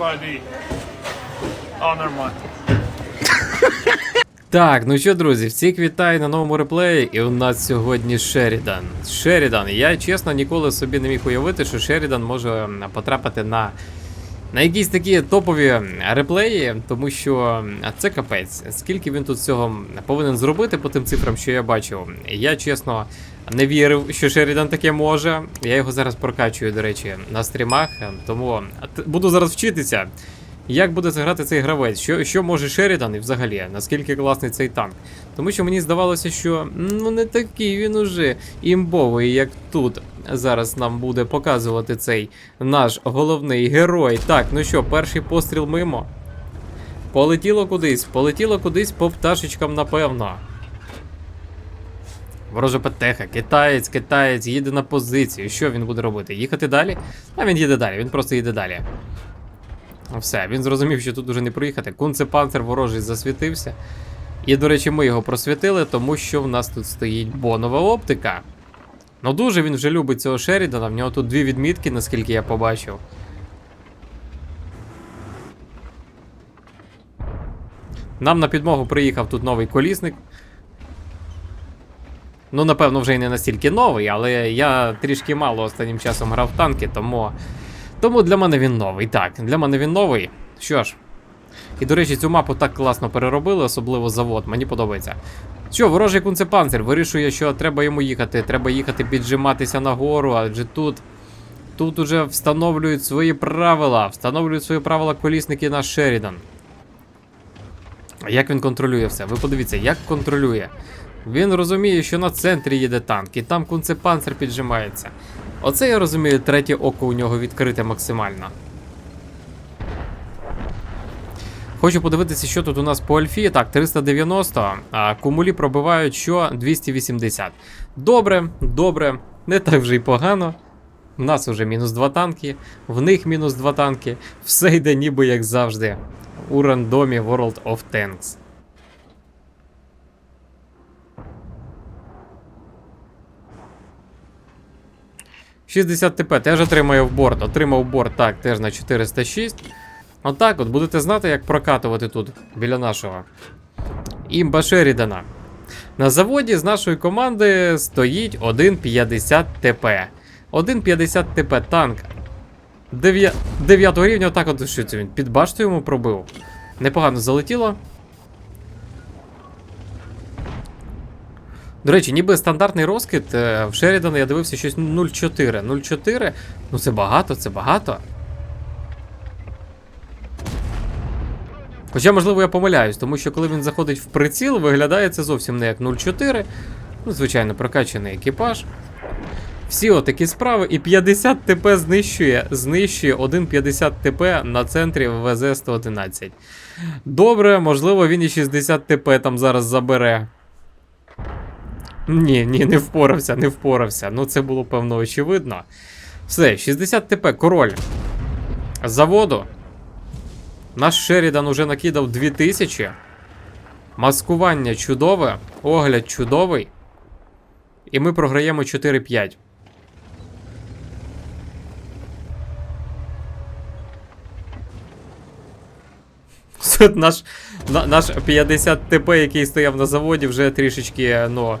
ID. Oh, never mind. Так, ну що, друзі, всіх вітаю на новому реплеї, і у нас сьогодні Шерідан. Шерідан. Я чесно ніколи собі не міг уявити, що Шерідан може потрапити на, на якісь такі топові реплеї, тому що це капець. Скільки він тут цього повинен зробити по тим цифрам, що я бачив. Я чесно не вірив, що Шерідан таке може. Я його зараз прокачую, до речі, на стрімах, тому буду зараз вчитися. Як буде зіграти цей гравець? Що, що може Шерідан і взагалі, наскільки класний цей танк? Тому що мені здавалося, що ну не такий він уже імбовий, як тут зараз нам буде показувати цей наш головний герой. Так, ну що, перший постріл мимо. Полетіло кудись, полетіло кудись по пташечкам, напевно. Ворожа петеха, китаєць, китаєць, їде на позицію. Що він буде робити? Їхати далі? А він їде далі, він просто їде далі. Все, він зрозумів, що тут уже не проїхати. Кунцепанцер ворожий засвітився. І, до речі, ми його просвітили, тому що в нас тут стоїть бонова оптика. Ну дуже він вже любить цього Шерідана, в нього тут дві відмітки, наскільки я побачив. Нам на підмогу приїхав тут новий колісник. Ну, напевно, вже й не настільки новий, але я трішки мало останнім часом грав в танки, тому. Тому для мене він новий. Так, для мене він новий. Що ж. І до речі, цю мапу так класно переробили, особливо завод, мені подобається. Що, ворожий кунцепанцер вирішує, що треба йому їхати. Треба їхати піджиматися нагору, адже тут. Тут уже встановлюють свої правила. Встановлюють свої правила колісники на Шерідан. Як він контролює все? Ви подивіться, як контролює. Він розуміє, що на центрі їде танк, і там кунцепанцер піджимається. Оце я розумію, третє око у нього відкрите максимально. Хочу подивитися, що тут у нас по альфі. Так, 390, а кумулі пробивають що 280. Добре, добре, не так вже й погано. У нас вже мінус 2 танки, в них мінус 2 танки. Все йде ніби як завжди. У рандомі World of Tanks. — 60 ТП теж отримаю в борт. Отримав борт, так, теж на 406. Отак от будете знати, як прокатувати тут біля нашого. Імба Шерідана. На заводі з нашої команди стоїть 1,50 ТП. 1,50 ТП танк. 9 рівня, отак от що це він під башту йому пробив. Непогано залетіло. До речі, ніби стандартний розкид е, в Шерідана я дивився щось 0,4. 0,4. Ну це багато, це багато. Хоча, можливо, я помиляюсь, тому що коли він заходить в приціл, виглядає це зовсім не як 0,4. Ну, звичайно, прокачаний екіпаж. Всі отакі справи, і 50 ТП знищує, знищує 1,50 ТП на центрі ВЗ-111. Добре, можливо, він і 60 ТП там зараз забере. Ні, ні, не впорався, не впорався. Ну, це було певно очевидно. Все, 60 ТП, король. Заводу. Наш Шерідан уже накидав 2000. Маскування чудове, огляд чудовий. І ми програємо 4-5. Наш, наш 50 ТП, який стояв на заводі, вже трішечки ну,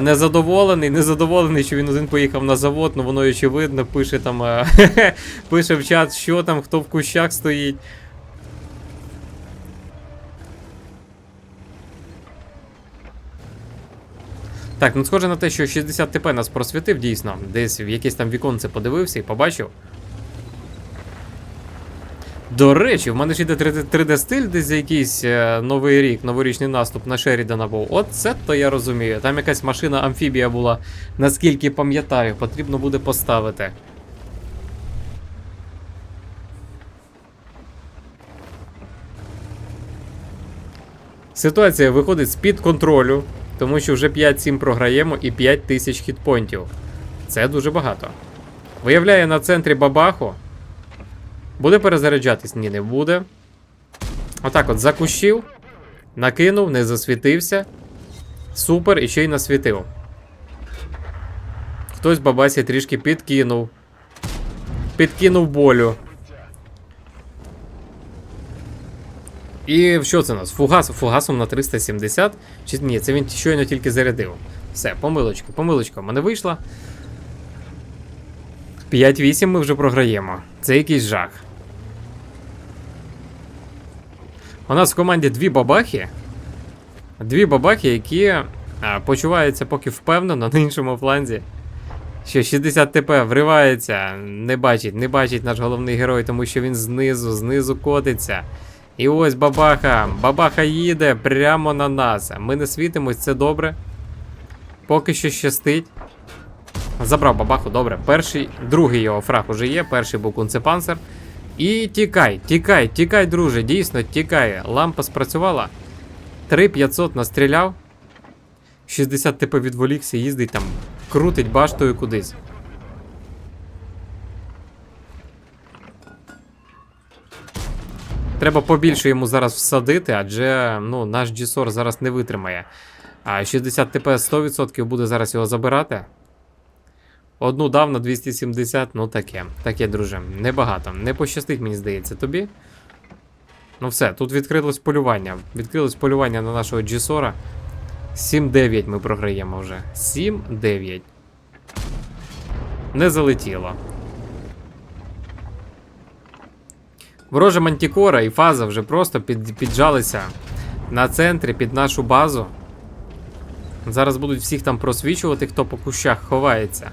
незадоволений. Незадоволений, що він один поїхав на завод, ну воно очевидно, пише там, е, пише в чат, що там, хто в кущах стоїть. Так, ну схоже на те, що 60 ТП нас просвітив дійсно. Десь в якесь там віконце подивився і побачив. До речі, в мене ж іде 3D стиль, десь за якийсь е, новий рік, новорічний наступ на Шерідана був. От це то я розумію. Там якась машина амфібія була, наскільки пам'ятаю, потрібно буде поставити. Ситуація виходить з-під контролю, тому що вже 5-7 програємо і 5 тисяч хітпойнтів. Це дуже багато. Виявляє на центрі бабаху. Буде перезаряджатись? Ні, не буде. Отак от закущив. Накинув, не засвітився. Супер, і ще й насвітив. Хтось бабасі трішки підкинув. Підкинув болю. І що це у нас? Фугас, фугасом на 370. Чи Ні, це він щойно тільки зарядив. Все, помилочка, помилочка, в мене вийшла. 5-8 ми вже програємо. Це якийсь жах. У нас в команді дві бабахи. Дві бабахи, які а, почуваються поки впевнено на іншому фланзі. Що 60 ТП вривається, не бачить, не бачить наш головний герой, тому що він знизу, знизу котиться. І ось бабаха. Бабаха їде прямо на нас. Ми не світимось, це добре. Поки що щастить. Забрав бабаху, добре. Перший, другий його фраг уже є, перший був кунцепансер. І тікай, тікай, тікай, друже, дійсно, тікай. Лампа спрацювала. 3500 настріляв. 60 типу відволікся, їздить там, крутить баштою кудись. Треба побільше йому зараз всадити, адже ну, наш G-Sor зараз не витримає. А 60 ТП 100% буде зараз його забирати. Одну дав на 270, ну таке. Таке, друже. Небагато. Не пощастить, мені здається, тобі. Ну все, тут відкрилось полювання. Відкрилось полювання на нашого G-Sora. 7-9 ми програємо вже. 7-9. Не залетіло. Ворожа Мантікора і фаза вже просто під, піджалися на центрі під нашу базу. Зараз будуть всіх там просвічувати, хто по кущах ховається.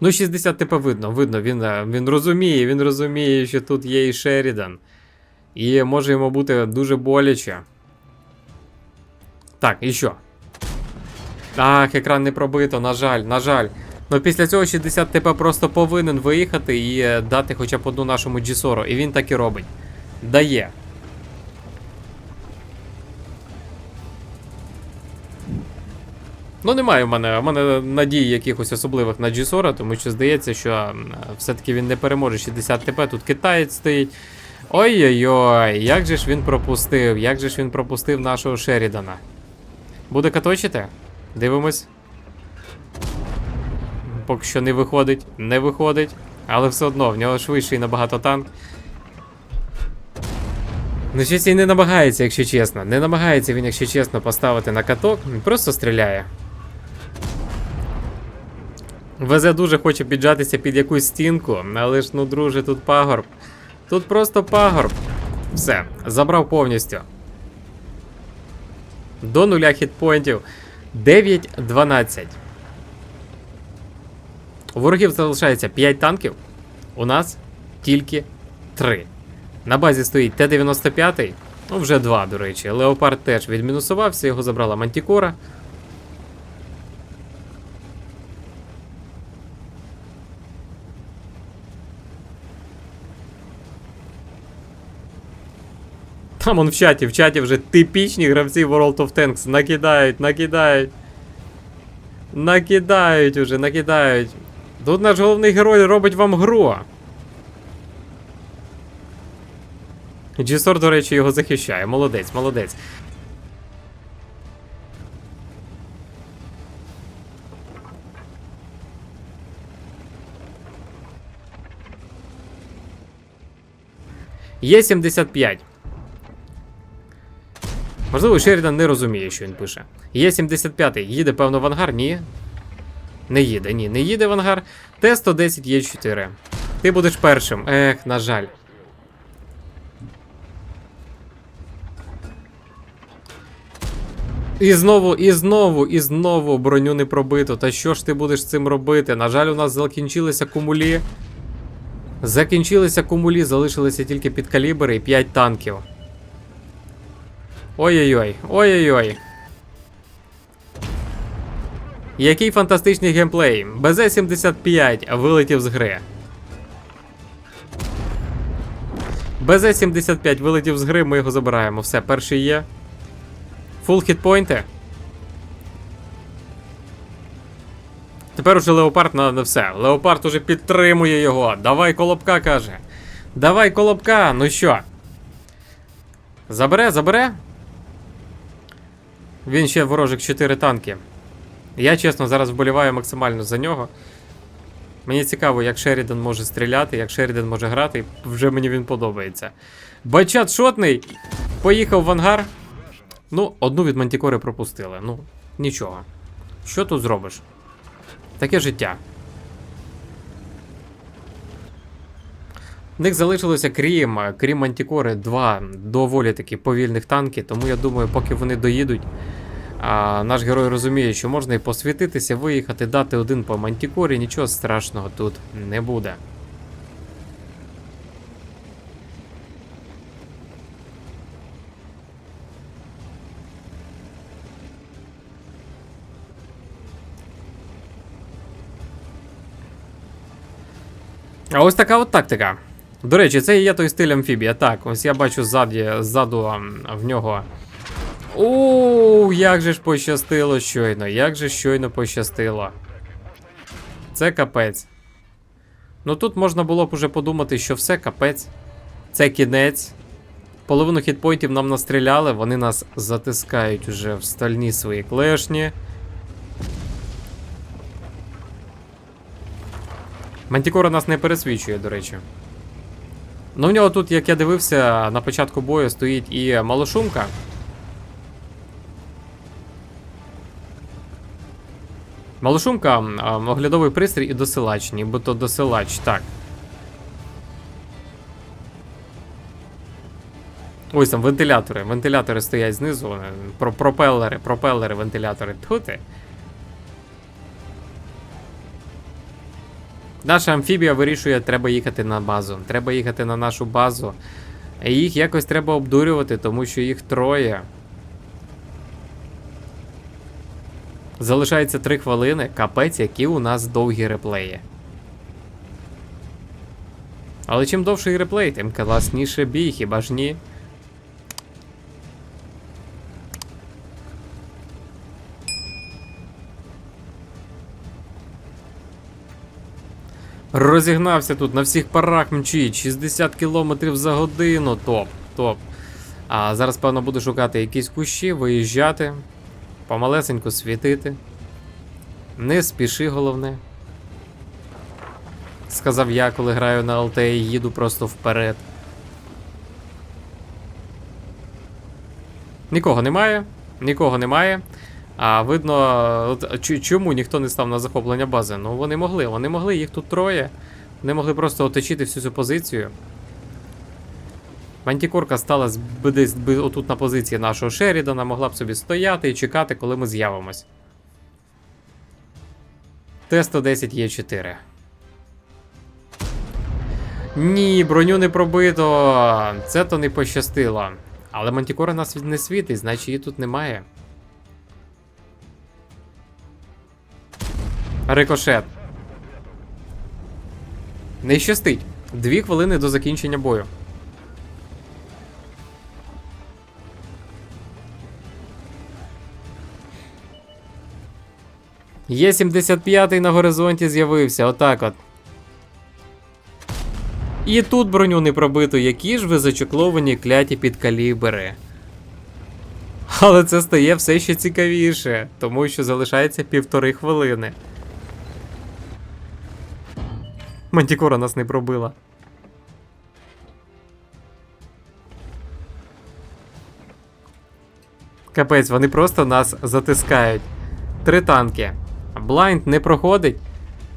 Ну, 60 типу видно, видно, він, е, він розуміє, він розуміє, що тут є і Шерідан. І може йому бути дуже боляче. Так, і що? Ах, екран не пробито, на жаль, на жаль. Ну після цього 60 ТП просто повинен виїхати і е, дати хоча б одну нашому G-Soro. І він так і робить. Дає. Ну, немає в мене, в мене надії якихось особливих на G-Sora, тому що здається, що все-таки він не переможе 60 ТП. Тут китаєць стоїть. Ой-ой-ой, як же ж він пропустив, як же ж він пропустив нашого Шерідана. Буде каточити? Дивимось. Поки що не виходить, не виходить. Але все одно, в нього швидший набагато танк. Ну, щось і не намагається, якщо чесно. Не намагається він, якщо чесно, поставити на каток, він просто стріляє. ВЗ дуже хоче піджатися під якусь стінку, але ж, ну, друже, тут пагорб. Тут просто пагорб. Все, забрав повністю. До нуля хітпоінтів. 9-12. У ворогів залишається 5 танків. У нас тільки 3. На базі стоїть Т-95, ну вже 2, до речі. Леопард теж відмінусувався, його забрала Мантікора. Там он в чаті, в чаті вже типічні гравці World of Tanks накидають, накидають. Накидають уже, накидають. Тут наш головний герой робить вам гру. Джісор, до речі, його захищає. Молодець, молодець. Є 75. Можливо, Шерідан не розуміє, що він пише. Є 75 їде, певно, в ангар? Ні. Не їде, ні, не їде в ангар. Т-110 є 4. Ти будеш першим. Ех, на жаль. І знову, і знову, і знову броню не пробито. Та що ж ти будеш з цим робити? На жаль, у нас закінчилися кумулі. Закінчилися кумулі, залишилися тільки підкалібри і 5 танків. Ой-ой-ой, ой-ой-ой. Який фантастичний геймплей. БЗ-75 вилетів з гри. БЗ-75 вилетів з гри, ми його забираємо. Все, перший є. Фул хітпойнти. Тепер уже Леопард на, на все. Леопард уже підтримує його. Давай колобка, каже. Давай колобка, ну що? Забере, забере? Він ще ворожих 4 танки. Я чесно зараз вболіваю максимально за нього. Мені цікаво, як Шерідан може стріляти, як Шерідан може грати, вже мені він подобається. Бачат шотний. Поїхав в ангар. Ну, одну від мантікори пропустили. Ну, нічого. Що тут зробиш? Таке життя. В них залишилося крім, крім мантікори, два доволі таки повільних танки, тому я думаю, поки вони доїдуть, а, наш герой розуміє, що можна і посвітитися, виїхати, дати один по мантікорі, нічого страшного тут не буде. А ось така от тактика. До речі, це і є той стиль амфібія. Так, ось я бачу ззаді, ззаду в нього. Оу, як же ж пощастило щойно, як же щойно пощастило. Це капець. Ну тут можна було б уже подумати, що все капець. Це кінець. Половину хітпойнтів нам настріляли, вони нас затискають уже в стальні свої клешні. Мантікора нас не пересвічує, до речі. Ну, в нього тут, як я дивився, на початку бою стоїть і малошумка. Малошумка, оглядовий пристрій і досилач, нібито досилач, так. Ось там вентилятори. Вентилятори стоять знизу. е, пропелери, пропелери, вентилятори. Тьфу ти. Наша амфібія вирішує, треба їхати на базу. Треба їхати на нашу базу. І їх якось треба обдурювати, тому що їх троє. Залишається 3 хвилини. Капець, які у нас довгі реплеї. Але чим довший реплей, тим класніше бій, хіба ж ні? Розігнався тут на всіх парах мчить, 60 км за годину. Топ, топ. А зараз, певно, буду шукати якісь кущі, виїжджати, помалесенько світити. Не спіши, головне. Сказав я, коли граю на ЛТ і їду просто вперед. Нікого немає, нікого немає. А видно, чому ніхто не став на захоплення бази? Ну вони могли, вони могли, їх тут троє. Вони могли просто оточити всю цю позицію. Мантікорка стала десь отут на позиції нашого Шерідана, могла б собі стояти і чекати, коли ми з'явимось. Т-110 Є4. Ні, броню не пробито. Це то не пощастило. Але Мантікора нас не світить, значить її тут немає. Рикошет. Не щастить. Дві хвилини до закінчення бою. Є 75-й на горизонті з'явився, отак от. І тут броню не пробито, які ж ви зачекловані кляті підкалібери. Але це стає все ще цікавіше, тому що залишається півтори хвилини. Мантікора нас не пробила. Капець, вони просто нас затискають. Три танки. Блайнд не проходить.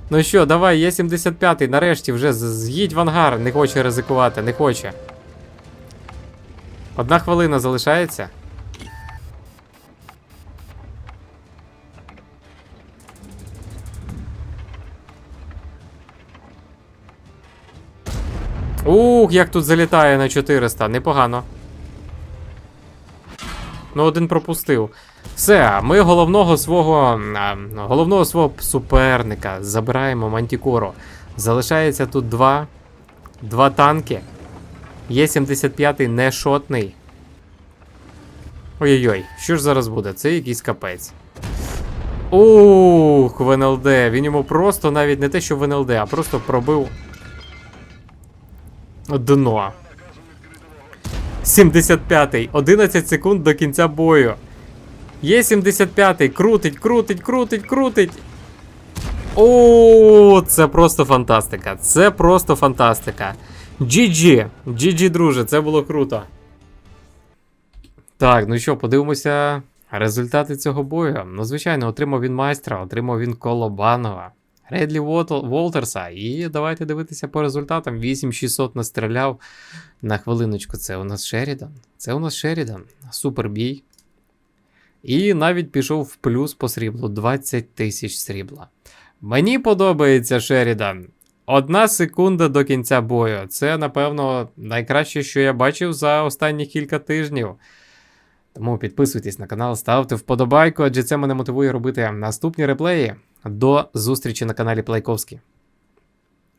Ну що, давай, є 75-й, нарешті вже з'їдь в ангар, не хоче ризикувати, не хоче. Одна хвилина залишається. Ух, як тут залітає на 400, непогано. Ну, один пропустив. Все, ми головного свого головного свого суперника забираємо Мантікору. Залишається тут два. Два танки. Є 75-й не шотний. Ой-ой-ой, що ж зараз буде? Це якийсь капець. Ух, в НЛД. Він йому просто навіть не те, що в НЛД, а просто пробив дно. 75-й. 11 секунд до кінця бою. Є 75-й. крутить, крутить, крутить, крутить. О, це просто фантастика. Це просто фантастика. GG. GG, друже, це було круто. Так, ну що, подивимося результати цього бою. Ну, звичайно, отримав він майстра, отримав він Колобанова, Редлі Волтерса. І давайте дивитися по результатам. 8600 настріляв. На хвилиночку, це у нас Шерідан. Це у нас Шерідан. Супер бій. І навіть пішов в плюс по сріблу 20 тисяч срібла. Мені подобається Шерідан. Одна секунда до кінця бою. Це, напевно, найкраще, що я бачив за останні кілька тижнів. Тому підписуйтесь на канал, ставте вподобайку, адже це мене мотивує робити наступні реплеї. До зустрічі на каналі Плайковський.